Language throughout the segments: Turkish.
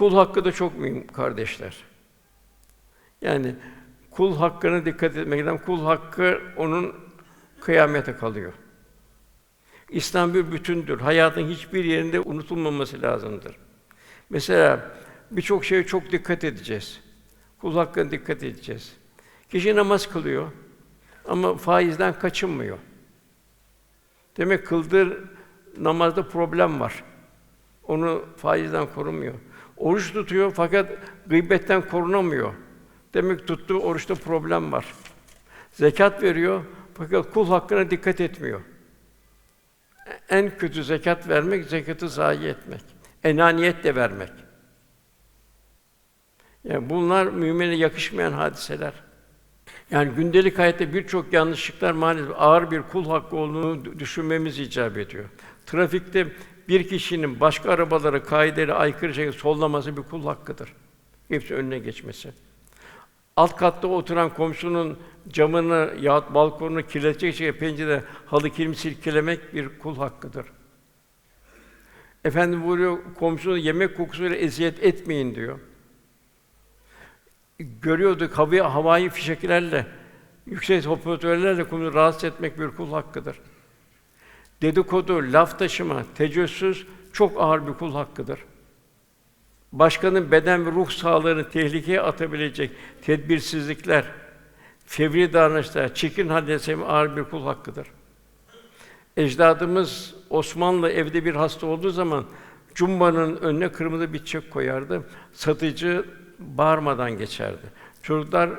Kul hakkı da çok mühim kardeşler. Yani kul hakkına dikkat etmekten kul hakkı onun kıyamete kalıyor. İslam bir bütündür. Hayatın hiçbir yerinde unutulmaması lazımdır. Mesela birçok şeye çok dikkat edeceğiz. Kul hakkına dikkat edeceğiz. Kişi namaz kılıyor ama faizden kaçınmıyor. Demek kıldığı namazda problem var. Onu faizden korumuyor. Oruç tutuyor fakat gıybetten korunamıyor. Demek tuttuğu oruçta problem var. Zekat veriyor fakat kul hakkına dikkat etmiyor. En kötü zekat vermek, zekatı zayi etmek. Enaniyetle vermek. Yani bunlar mümine yakışmayan hadiseler. Yani gündelik hayatta birçok yanlışlıklar maalesef ağır bir kul hakkı olduğunu düşünmemiz icap ediyor. Trafikte bir kişinin başka arabalara kaidelere aykırı şekilde sollaması bir kul hakkıdır. Hepsi önüne geçmesi. Alt katta oturan komşunun camını yahut balkonunu kirletecek şekilde pencerede halı kilim silkelemek bir kul hakkıdır. Efendim buyuruyor, komşunun yemek kokusuyla eziyet etmeyin diyor. Görüyorduk havai, havai fişeklerle, yüksek hoparlörlerle komşuyu rahatsız etmek bir kul hakkıdır. Dedikodu, laf taşıma, tecessüs çok ağır bir kul hakkıdır. Başkanın beden ve ruh sağlığını tehlikeye atabilecek tedbirsizlikler, fevri davranışlar, çirkin hadise ağır bir kul hakkıdır. Ecdadımız Osmanlı evde bir hasta olduğu zaman cumbanın önüne kırmızı bir çiçek koyardı. Satıcı bağırmadan geçerdi. Çocuklar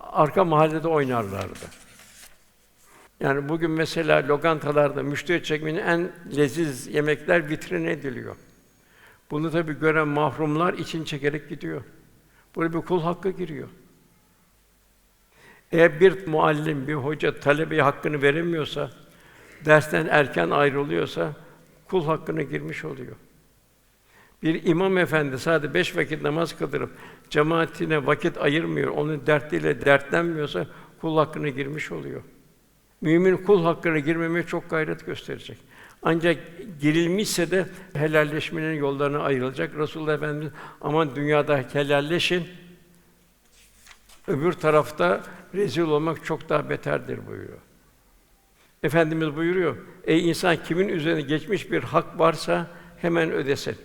arka mahallede oynarlardı. Yani bugün mesela lokantalarda müşteri çekmenin en leziz yemekler vitrine ediliyor. Bunu tabii gören mahrumlar için çekerek gidiyor. Buraya bir kul hakkı giriyor. Eğer bir muallim, bir hoca talebeye hakkını veremiyorsa, dersten erken ayrılıyorsa kul hakkına girmiş oluyor. Bir imam efendi sadece beş vakit namaz kıldırıp cemaatine vakit ayırmıyor, onun dertliyle dertlenmiyorsa kul hakkına girmiş oluyor. Mümin kul hakkına girmemeye çok gayret gösterecek. Ancak girilmişse de helalleşmenin yollarına ayrılacak. Resulullah Efendimiz aman dünyada helalleşin. Öbür tarafta rezil olmak çok daha beterdir buyuruyor. Efendimiz buyuruyor. Ey insan kimin üzerine geçmiş bir hak varsa hemen ödesin.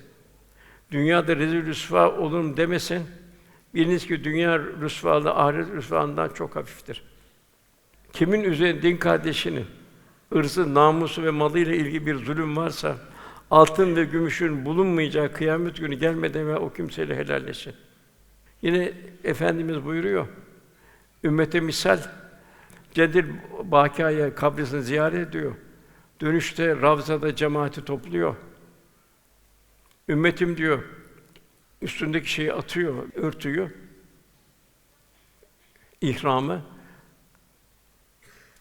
Dünyada rezil rüsva olurum demesin. Biliniz ki dünya rüsvalığı ahiret rüsvalığından çok hafiftir. Kimin üzerine din kardeşinin ırzı, namusu ve malıyla ilgili bir zulüm varsa altın ve gümüşün bulunmayacağı kıyamet günü gelmeden ve o kimseyle helalleşin. Yine efendimiz buyuruyor. Ümmete misal Ceddil Bakaya kabrisini ziyaret ediyor. Dönüşte Ravza'da cemaati topluyor. Ümmetim diyor, üstündeki şeyi atıyor, örtüyor. İhramı.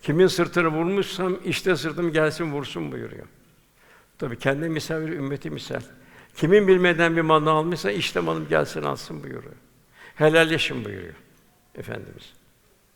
Kimin sırtını vurmuşsam işte sırtım gelsin vursun buyuruyor. Tabii kendi misal veriyor, ümmeti misal. Kimin bilmeden bir malını almışsa işte malım gelsin alsın buyuruyor. Helalleşin buyuruyor Efendimiz.